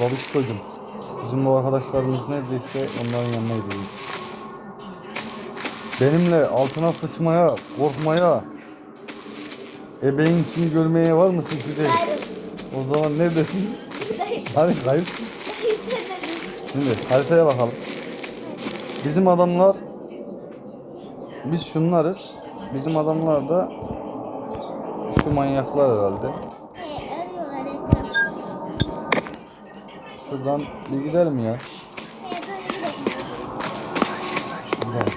babişkocuğum. Bizim bu arkadaşlarımız neredeyse onların yanına gideceğiz. Benimle altına sıçmaya, korkmaya, ebeğin kimi görmeye var mısın? Hayır. O zaman neredesin? Hani kayıpsın. Şimdi haritaya bakalım. Bizim adamlar biz şunlarız. Bizim adamlar da şu manyaklar herhalde. Şuradan bir gidelim ya. Gidelim.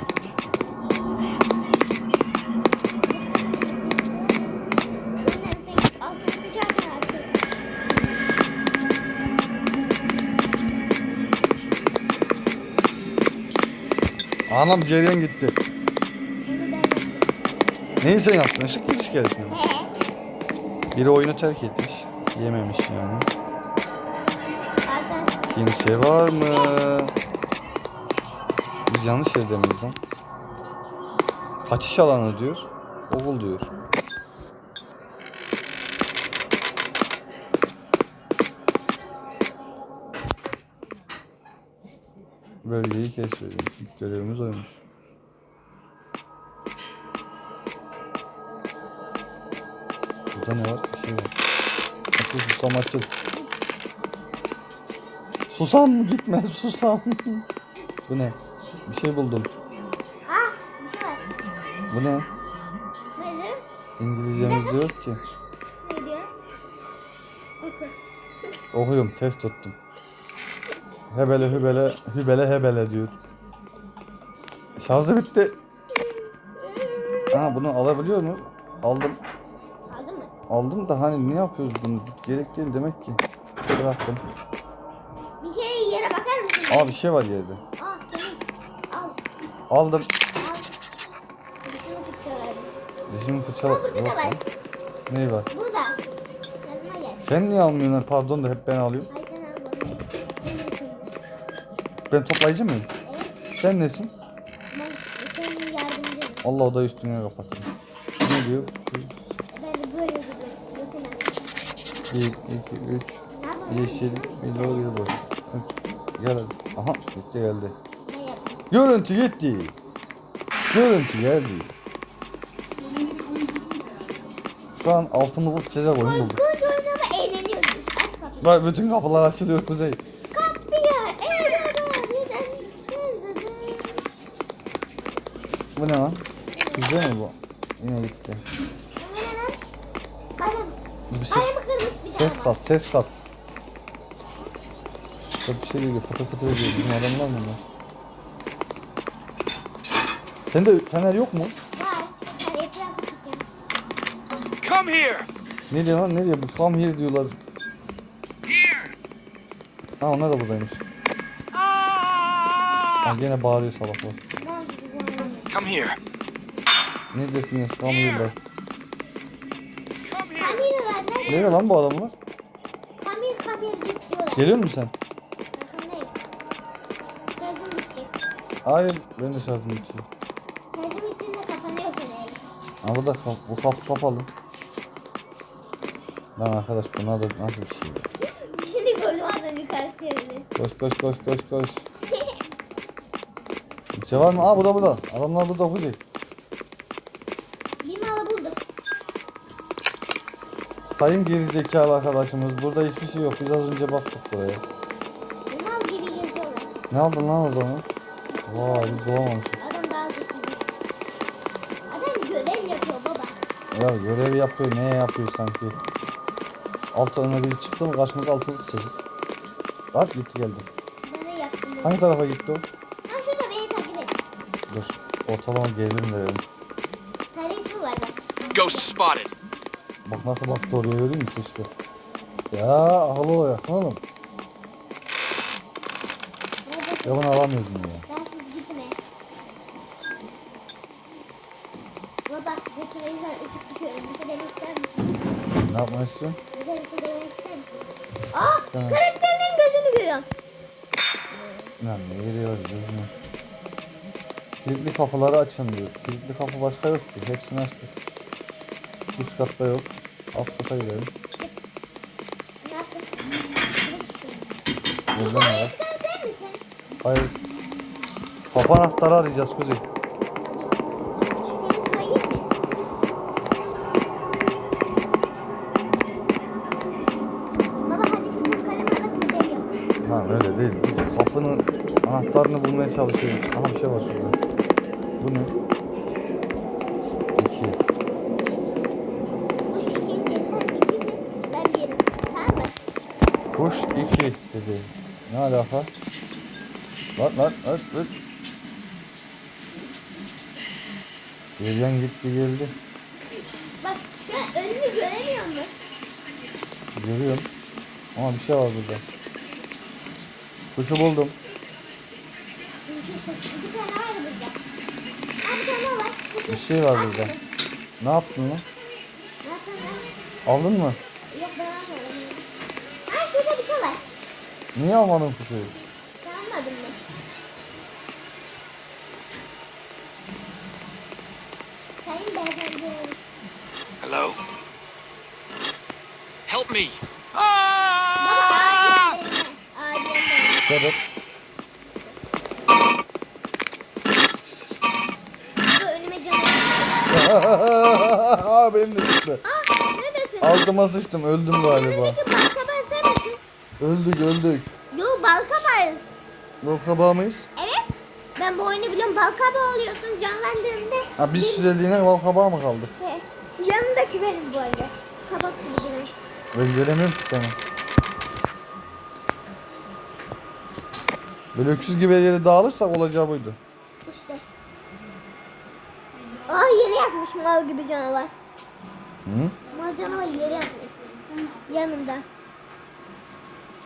Anam cereyan gitti. Neyi sen yaptın? Işık gidiş gelsin. Biri oyunu terk etmiş. Yememiş yani. Kimse var mı? Biz yanlış yerde miyiz lan? Kaçış alanı diyor. Okul diyor. Bölgeyi keşfedin. İlk görevimiz oymuş. Burada ne var? Bir şey var. Susam açıl. Susam gitme susam. Bu ne? Bir şey buldum. Ah, bir şey var. Bu ne? Nedir? İngilizcemiz yok ki. Ne diyor? Oku. Okuyorum test tuttum. Hebele hübele hübele hebele diyor. Şarjı bitti. Ha bunu alabiliyor mu? Aldım. Aldın mı? Aldım da hani ne yapıyoruz bunu? Gerek değil demek ki. Bıraktım. Kere yere bakar mısın? Aa bir şey var yerde. Senin. Al, Aldım. al. Dişini fırçalarım. Dişimi fırça Aa, burada var. Neyi var? Burada. Yanıma gel. Sen niye almıyorsun? Pardon da hep ben alıyorum. Sen? Ben toplayıcı mıyım? Evet. Sen nesin? Ben senin yardımcın. Allah odayı üstüne kapatayım. Ne diyor? Ben de böyle gidiyorum. Geçen 1, 2, 3, Ne yapalım? yeşil, bir bir boş. Gel hadi. Aha gitti geldi. Görüntü gitti. Görüntü geldi. Şu an altımızı sıçacak oyun bulduk. Korkunç oynama eğleniyoruz. Aç kapıyı. Bak bütün kapılar açılıyor Kuzey. Kapıyı. Neden? Bu ne lan? Güzel mi bu? Yine gitti. Kalem. Bir ses, ses kas, ses kas. Şurada bir şey geliyor, pıtır pıtır ediyor. Bizim adamlar mı bunlar? Sende fener yok mu? Come here! Ne diyor lan? Ne diyor? Bu come here diyorlar. Here! Ha onlar da buradaymış. Ha, Ah! gene bağırıyor salaklar. Come here! Ne? Come here'lar. Come here! Var. Nerede? Nereye lan bu adamlar? Kamil kamil git diyorlar. Geliyor musun sen? Hayır, ben de şarjım bitiyor. Şarjım bittiğinde kapanıyor fenerim. Ha burada kap, bu kapı kapalı. Lan arkadaş bu nasıl, nasıl bir şey? ya? Şimdi gördüm az önce karakterini. Koş koş koş koş koş. Bir şey var mı? Aa burada burada. Adamlar burada Kuzey. Bir malı bulduk. Sayın geri zekalı arkadaşımız burada hiçbir şey yok. Biz az önce baktık buraya. Bir mal gibi geziyorlar. Ne aldın lan orada mı? Vay biz bulamamışız. Adam daha zeki. Adam görev yapıyor baba. Ya görev yapıyor neye yapıyor sanki. Alt önüne biri çıktı mı karşımıza altımızı çekeceğiz. At gitti geldi. Ben de yaptım. bunu. Hangi tarafa gitti o? Ha şurada beni takip et. Dur. Ortalama gerilim verelim. Sarısı var bak. Ghost spotted. Bak nasıl baktı oraya görüyor musun işte. Ya akıllı olacaksın oğlum. Nerede? Ya bunu alamıyoruz mu ya? Ne yapmak istiyorsun? Güzel bir şey demek ister misin? Aa Tamam. karakterinin gözünü görüyorum. Lan ne geliyor gözüme. Kilitli kapıları açın diyor. Kilitli kapı başka yok ki. Hepsini açtık. Üst katta yok. Alt kata gidelim. Ne yaptın? Ne var? çıkan sen misin? Hayır. Kapı anahtarı arayacağız Kuzey. Öyle değil. Kapının anahtarını bulmaya çalışıyoruz. Aha bir şey var şurada. Bu ne? İki. Kuş iki dedi. Ne alaka? Lan lan lan lan. Gelen gitti geldi. Bak şu önünü göremiyor musun? Görüyorum. Ama bir şey var burada. Kuşu buldum. Bir şey var burada. Ne yaptın lan? Aldın mı? Yok ben almadım. Aa şurada bir şey var. Niye almadın? Ben almadım beyefendi. Hello? Help me! Ah! Sebep? Aa benim de neredesin? Altıma sıçtım öldüm galiba. Balkabağı? Öldük öldük. Yo balkabağız. Yol kabağı mıyız? Evet. Ben bu oyunu biliyorum. Balkabağı oluyorsun canlandığında. Ha bir süreliğine yol kabağı mı kaldık? He. Yanındaki benim bu arada. Kabak gibi. Ben göremiyorum ki seni. Böyle öküz gibi yere dağılırsak olacağı buydu. İşte. Aa yere yatmış mal gibi canavar. Hı? Mal canavar yere yatmış. Yanımda.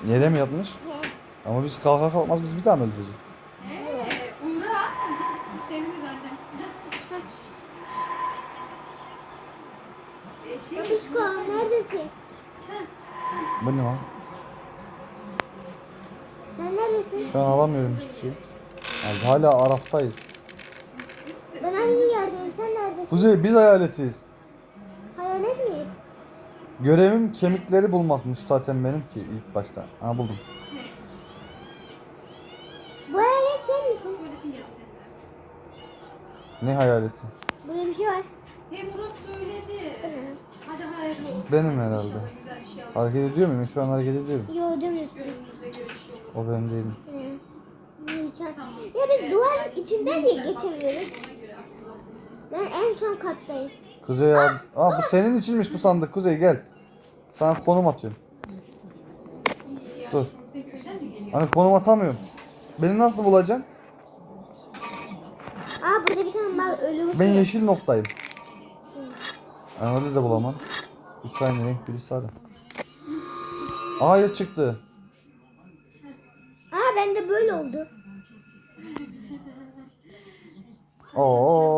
Yere mi yatmış? He. Ama biz kalka kalkmaz biz bir daha mı öleceğiz? Uğra. Sevindi zaten. E, şey, Babişko neredesin? Bu ne lan? Neredesin? Şu an alamıyorum hiçbir şey. Abi hala Araf'tayız. Ben aynı yerdeyim. Sen neredesin? Kuzey biz hayaletiyiz. Hayalet miyiz? Görevim kemikleri bulmakmış zaten benim ki ilk başta. Ha buldum. Bu hayalet sen misin? Ne hayaleti? Burada bir şey var. He Murat söyledi. Hadi hayırlı olsun. Benim herhalde. İnşallah güzel bir şey. Hareket ediyor muyum? Şu an hareket ediyorum. Yo dümdüz. Gönlünüze göre bir şey olur. O ben değilim. Ya biz duvar içinden niye geçemiyoruz? Ona göre aklına alın. Ben en son kattayım. Kuzey abi. Aa bu senin içinmiş bu sandık. Kuzey gel. Sana konum atıyorum. İyi ya. Dur. Sen köyden mi geliyorsun? Hani konum atamıyorum. Beni nasıl bulacaksın? Aa burada bir tane mal ölü Ben yeşil noktayım. Öyle de bulamam. Üç aynı renk biri sarı. Aa Hayır çıktı. Aa bende böyle oldu. Oo